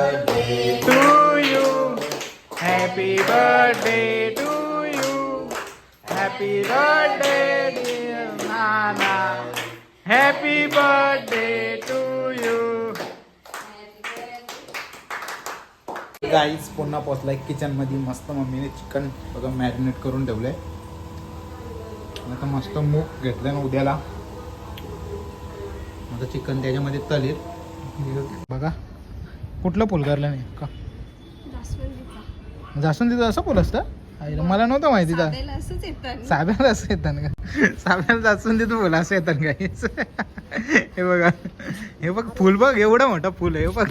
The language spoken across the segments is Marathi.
birthday to you. Happy birthday to you. Happy birthday, dear Nana. Happy birthday to you. Guys पुन्हा पोचलाय किचनमध्ये मस्त मम्मीने चिकन बघा मॅरिनेट करून ठेवलंय आता मस्त मूग घेतलं ना उद्याला आता चिकन त्याच्यामध्ये तलेल बघा कुठलं फुल करलं नाही? का? जास्वंदीचं. असं फुल असतं? आईला मला नव्हतं माहिती का असंच येतं साब्याला असं येतात का साब्याला जास्वंदीचं फुल असं येतात काहीच हे बघा. हे बघ फुल बघ एवढं मोठं फुल आहे हे बघ.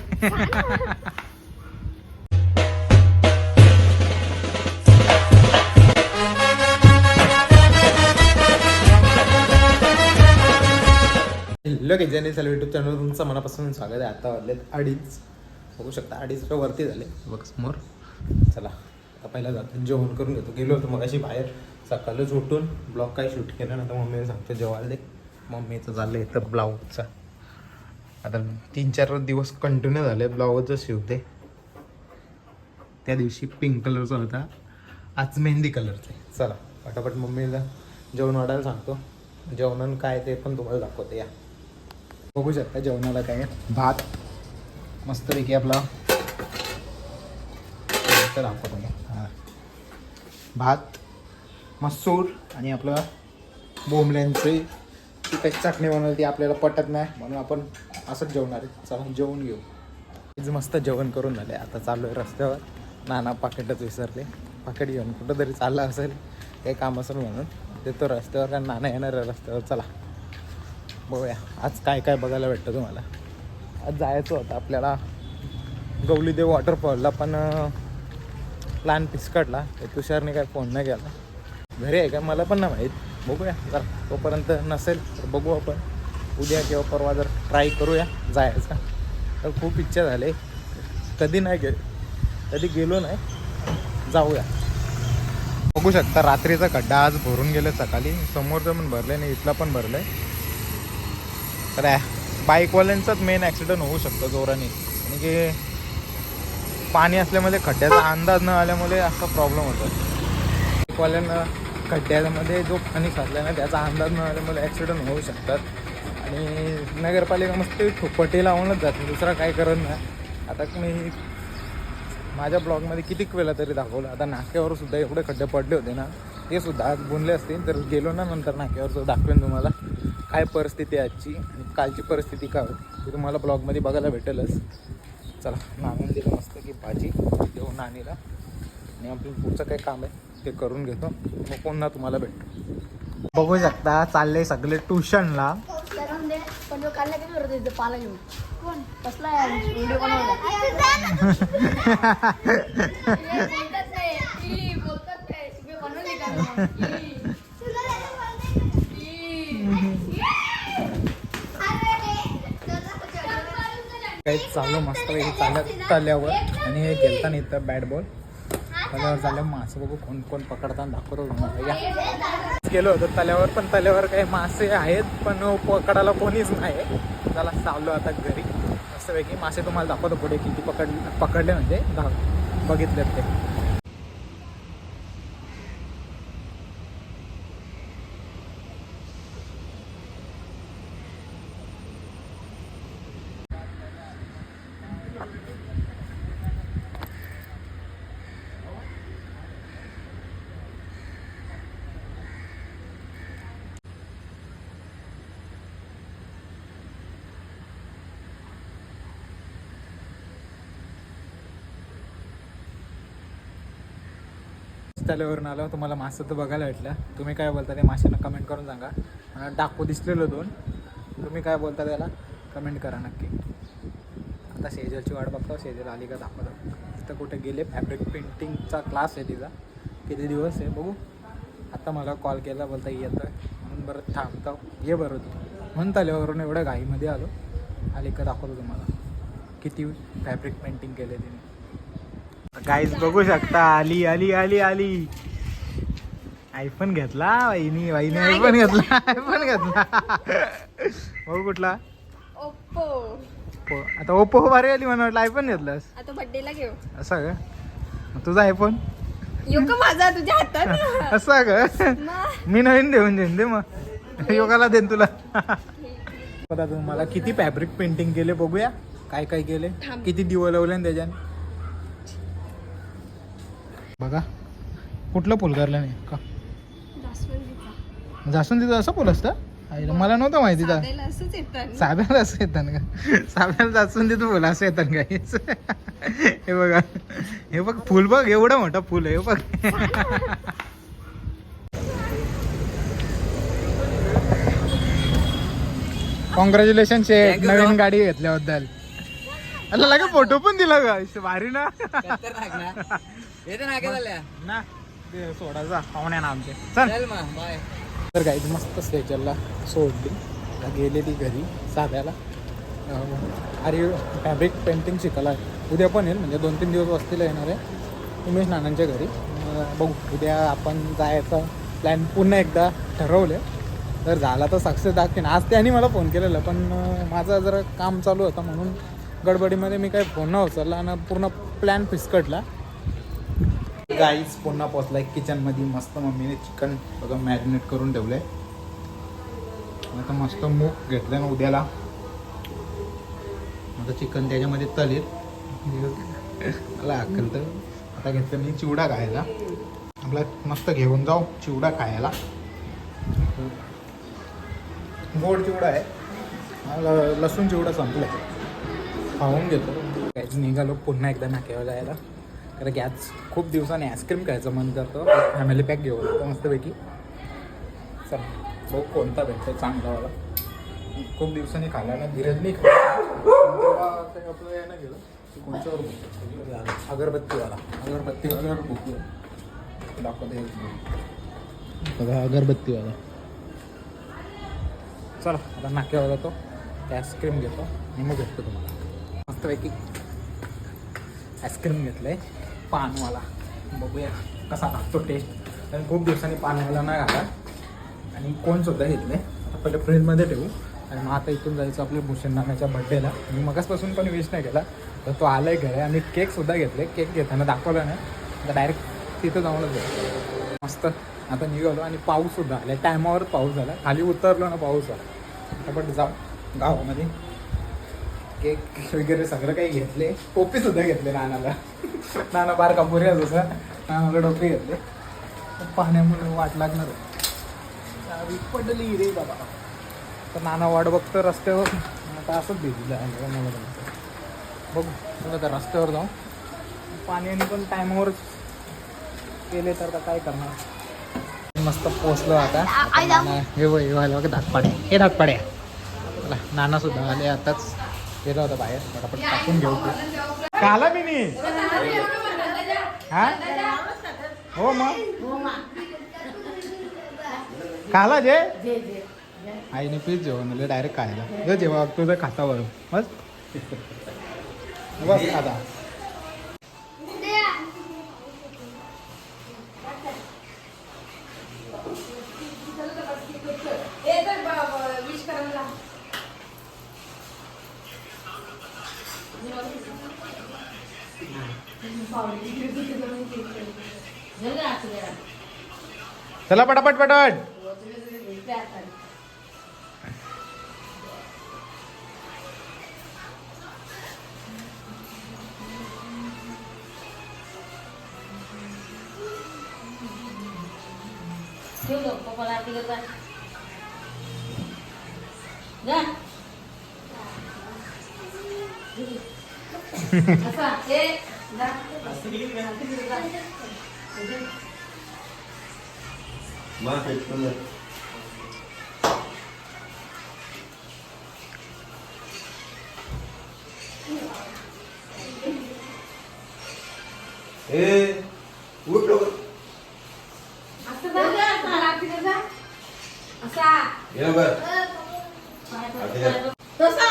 की जॅनी चालू युट्यूब चॅनल तुमचं मनापासून स्वागत आहे. आता वाजलेत अडीच. बघू शकता. अडीचच्या वरती झाले. बघ समोर. चला आता पहिला जातो. जेवण करून घेतो. गेलो होतो मग अशी बाहेर. सकाळच उठून ब्लॉग काय शूट केलं ना तर मम्मीला सांगतो जेवायला दे. मम्मीचं झालं इथं ब्लाऊजचा आता तीन चार दिवस कंटिन्यू झाले ब्लाऊजच शिवते त्या दिवशी पिंक कलरचा होता. आज मेहंदी कलरचा आहे. चला पटापट मम्मीला जेवण वाढायला सांगतो. जेवण काय ते पण तुम्हाला दाखवते या. बघू शकता जेवणाला काय आहे. भात. मस्तपैकी आपला. हां. भात मसूर आणि आपलं बोंबल्यांचे ती काही चटणी बनवली ती आपल्याला पटत नाही म्हणून आपण असंच जेवणार आहे. चला जेवून घेऊ. इथं मस्त जेवण करून झाले. आता चालू आहे रस्त्यावर. नाना पाकिटच विसरले. पाकिट घेऊन कुठं तरी चाललं असेल. काही काम असेल म्हणून. देतो रस्त्यावर का नाना येणार आहे रस्त्यावर. चला. बघूया. आज काय काय बघायला भेटतं तुम्हाला? आज जायचं होतं आपल्याला. गौलीदेव वॉटरफॉलला पण प्लॅन पिसकडला तुषारने काय फोन नाही केला. घरी आहे का? मला पण नाही माहीत. बघूया. जर तोपर्यंत नसेल तर बघू आपण. उद्या किंवा परवा जर ट्राय करूया जायचा. तर खूप इच्छा झाली. कधी नाही गे कधी गेलो नाही. जाऊया. बघू शकता रात्रीचा खड्डा आज भरून गेलं सकाळी. समोरचं पण भरलं नाही इथला पण भरलंय. तर बाईकवाल्यांचाच मेन ॲक्सिडेंट होऊ शकतो जोराने. आणि की पाणी असल्यामुळे खड्ड्याचा अंदाज न आल्यामुळे असा प्रॉब्लेम होतो. बाईकवाल्यांना खड्ड्यामध्ये जो पाणी साचला ना त्याचा अंदाज न आल्यामुळे ॲक्सिडेंट होऊ शकतात. आणि नगरपालिका मस्त फुपटी लावूनच जाते दुसरा काय करत नाही. आता मी माझ्या ब्लॉगमध्ये कितीक वेळा तरी दाखवलं आता नाक्यावर सुद्धा एवढे खड्डे पडले होते ना. ते सुद्धा आज बुनले असतील तर गेलो ना नंतर नाक्यावर दाखवेन तुम्हाला. काय परिस्थिती आहे आजची आणि कालची परिस्थिती काय होती ते तुम्हाला ब्लॉगमध्ये बघायला भेटेलच. चला नाणून दिलं मस्त की भाजी देऊ नाणीला आणि आपलं पुढचं काही काम आहे ते करून घेतो. मग पुन्हा तुम्हाला भेटतो बघू शकता चालले सगळे ट्युशनला पण तो काढला किती करतो इथं पाला घेऊन कोण कसला व्हिडिओ बनवला काही चालू मस्त चालत तल्यावर आणि हे गेलता नाही इथं बॅट बॉल तल्यावर झालं मासे बघू कोण कोण पकडताना दाखवतो तुम्हाला. गेलो होतो तल्यावर पण तल्यावर काही मासे आहेत पण पकडायला कोणीच नाही. त्याला चाललो आता घरी. मस्तपैकी मासे तुम्हाला दाखवतो पुढे किती पकड पकडले म्हणजे. बघितले बघितलेत ते. तल्यावरून आलो तुम्हाला मासं तर बघायला भेटलं. तुम्ही काय बोलता ते माशांना कमेंट करून सांगा. मला डाकू दिसलेलो दोन. तुम्ही काय बोलता त्याला? कमेंट करा नक्की. आता सेजलची वाट बघतो शेजल आली का दाखवतो. तिथं कुठे गेले? फॅब्रिक पेंटिंगचा क्लास आहे तिचा. किती दिवस आहे बघू. आता मला कॉल केला बोलता येतो आहे म्हणून बरं थांबतो. ये बरं तू. म्हणून तल्यावरून एवढ्या घाईमध्ये आलो. आली का दाखवतो तुम्हाला. किती फॅब्रिक पेंटिंग केले तिने. गाईज बघू शकता आली आली आली आली. आयफोन घेतला वाईनी वाईने आयफोन घेतला. आयफोन घेतला. बघू कुठला. ओप्पो ओप्पो आता ओप्पो भारी आली म्हणून वाटलं आयफोन घेतलास. आता बर्थडेला घेऊ. असं का? तुझा आयफोन यो का माझा? तुझ्या हातात? असं का? मी नवीन देऊन देईन दे मग. योगाला देईन तुला. बघा तुम्हाला किती फॅब्रिक पेंटिंग केले बघूया. काय काय केले. किती दिवं लावले त्याच्याने? बघा. कुठलं फुल करलं नाही? का? जास्वंदीचा. असं फुल असतं? आईला मला नव्हतं माहिती तर साध्याला साब्याला असं येतात का? साब्याला जासून तिथं फुल असं येतात का? हे बघा. हे बघ फुल बघ एवढं मोठं फुल आहे हे बघ. कॉंग्रॅच्युलेशन शेठ नवीन गाडी घेतल्याबद्दल. अला लगे फोटो पण दिला का भारी ना. येते ना काय झाल्या ना ते सोडायचा पाहुण्या ना आमचे. चल. चल मग बाय तर मस्त स्टेचरला सोडली. आता गेले ती घरी साध्याला. अरे फॅब्रिक पेंटिंग शिकायला उद्या पण येईल म्हणजे दोन तीन दिवस वस्तीला येणार आहे. उमेश नानांच्या घरी. बघू उद्या आपण जायचा प्लॅन पुन्हा एकदा ठरवले. तर झाला तर सक्सेस दाखवेन. आज त्यांनी मला फोन केलेला पण माझं जरा काम चालू होतं म्हणून गडबडीमध्ये मी काही फोन न उचलला आणि पूर्ण प्लॅन फिसकटला. गाईच पुन्हा पोचलाय किचनमध्ये मस्त मम्मीने चिकन बघा मॅरिनेट करून ठेवलंय. आता मस्त मूग घेतलं ना उद्याला. आता चिकन त्याच्यामध्ये तलेल मला अक्कल तर. आता घेतलं मी चिवडा खायला. आपला मस्त घेऊन जाऊ चिवडा खायला. गोड चिवडा आहे. मला लसूण चिवडा संपलाय. खाऊन घेतो. निघालो पुन्हा एकदा नाक्यावर जायला. कारण की आज खूप दिवसांनी आईस्क्रीम खायचं मन करतो. फॅमिली पॅक घेऊन येतो मस्तपैकी. चल बघ कोणता भेटतो चांगलावाला खूप दिवसांनी खाल्ला ना धीरज नाही ते आपलं गेलं ते भुकलं? अगरबत्तीवाला. अगरबत्तीवाल्यावर भुकलं दाखवतो. बघा अगरबत्तीवाला. चला आता नाक्यावर जातो. आईस्क्रीम घेतो आणि मग भेटतो तुम्हाला. मस्तपैकी आईस्क्रीम घेतलंय. पानवाला. बघूया कसा लागतो टेस्ट कारण खूप दिवसांनी पानवाला नाही घाला आणि कोणसुद्धा घेतलंय आता पहिले फ्रीजमध्ये ठेवू. आणि मग आता इथून जायचं आपल्या भूषण नानाच्या बड्डेला मी मगासपासून पण विश नाही केला. तर तो आलाय घरी आणि केकसुद्धा घेतले. केक घेताना दाखवला नाही. तर डायरेक्ट तिथं जाऊनच जाऊ मस्त. आता निघालो आणि पाऊससुद्धा आला टायमावर पाऊस झाला. खाली उतरलो ना पाऊस झाला. आता जाऊ. गावामध्ये. केक वगैरे सगळं काही घेतले. टोपी सुद्धा घेतले नानाला. नाना बार कापुरी जसा. नानाला टोपी घेतले. पाण्यामुळे वाट लागणार आहे. पडली रे बाबा. तर नाना वाट बघतो रस्त्यावर. आता असंच भेटलं आहे मला बघू. चला तर रस्त्यावर जाऊ. पाण्याने पण टायमावरच केले तर आता काय करणार? मस्त पोचलो आता. नाना हे वय व्हायला बघा धाकपाड्या. हे धाकपाड्या. नाना सुद्धा आले आताच. गेला होता बाहेर. पटापट टाकून घेऊ ते. काला मी नी हा? हो मग काला जे? आईने पीस जेवण डायरेक्ट खायला. जेव्हा तुझं खातावर बस. बस खाता चला पटापट पटापट ठेवलं पप्पाला आरती करता जा असा हे जा. असं जा, जा, आता आरती कर जा. असा तसा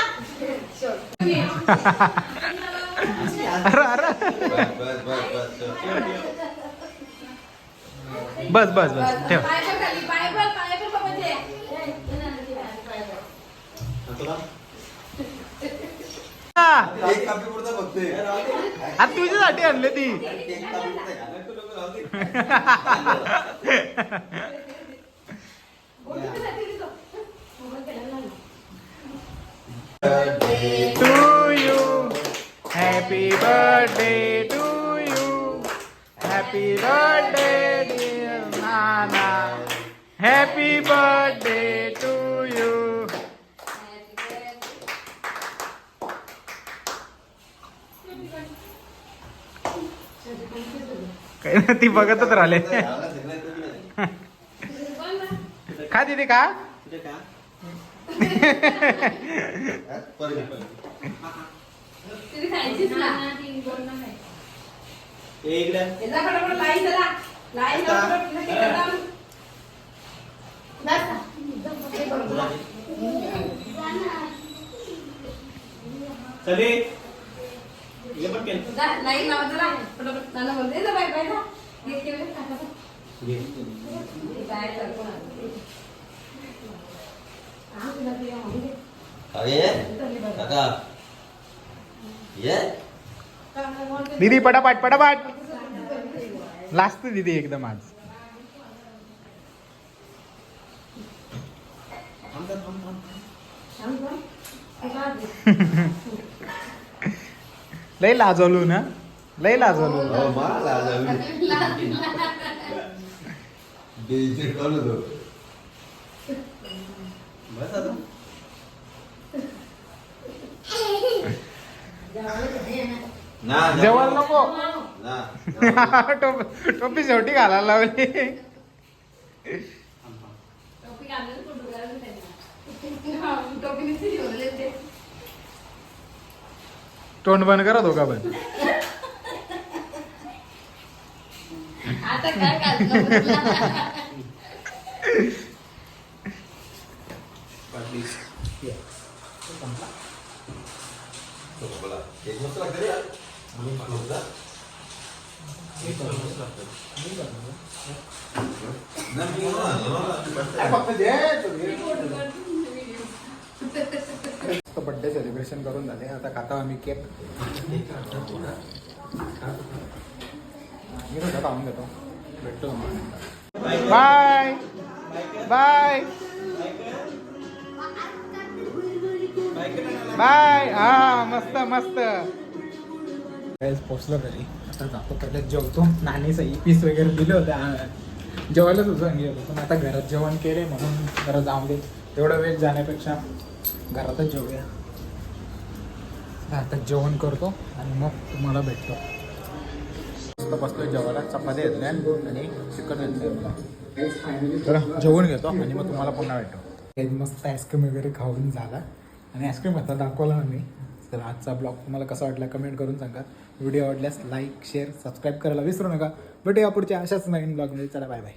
अरे. अरे. बस बस बस ठेव बाबाचे एक कापी पुरतं बघतोय आता तुझ्यासाठी आणले ती. To you happy birthday to you happy birthday Nana happy birthday to you काही नाही, ती बघतच राहिले का तुझे का? हा? ना. इकडे. चला. ये पण केलं. नाना बाय, बाय, जा. ये केलं, टाका, जा. घे. ये बाय, कर, कोण आलं? तुला ते आवडू दे. अरे काका ये काका, बोलते. दीदी पटापट पटापट लास्ट दीदी एकदम आज? लय लाजवलू ना लय लाजवलू हो. बस जेवण नको. ना. टोप- टोपी शेवटी घालायला लावली. तोंड बंद करत हो का पण बड्डे सेलिब्रेशन करून झाले. आता खाता आम्ही केक मी सुद्धा खाऊन घेतो. भेटतो बाय बाय बाय हा मस्त मस्त. पोचलो घरी. आता जातो पहिले जेवतो. नाणीचं ई पीस वगैरे दिलं होतं जेवायलाच होतं गेलो पण आता घरात जेवण केले म्हणून जरा जाऊ दे. तेवढा वेळ जाण्यापेक्षा घरातच जेवूया. आता जेवण करतो आणि मग तुम्हाला भेटतो. मस्त बसलो जेवायला. चपाती घेतल्या आणि चिकन घेतलं. तर जेवण घेतो आणि मग तुम्हाला पुन्हा भेटतो. हे मस्त आईस्क्रीम वगैरे खाऊन झाला. आणि आईस्क्रीम आता दाखवला आम्ही. मी तर आजचा ब्लॉग तुम्हाला कसा वाटला कमेंट करून सांगा. व्हिडिओ आवडल्यास लाईक शेअर सबस्क्राईब करायला विसरू नका. भेटूया पुढच्या अशाच नवीन ब्लॉगमध्ये. चला बाय बाय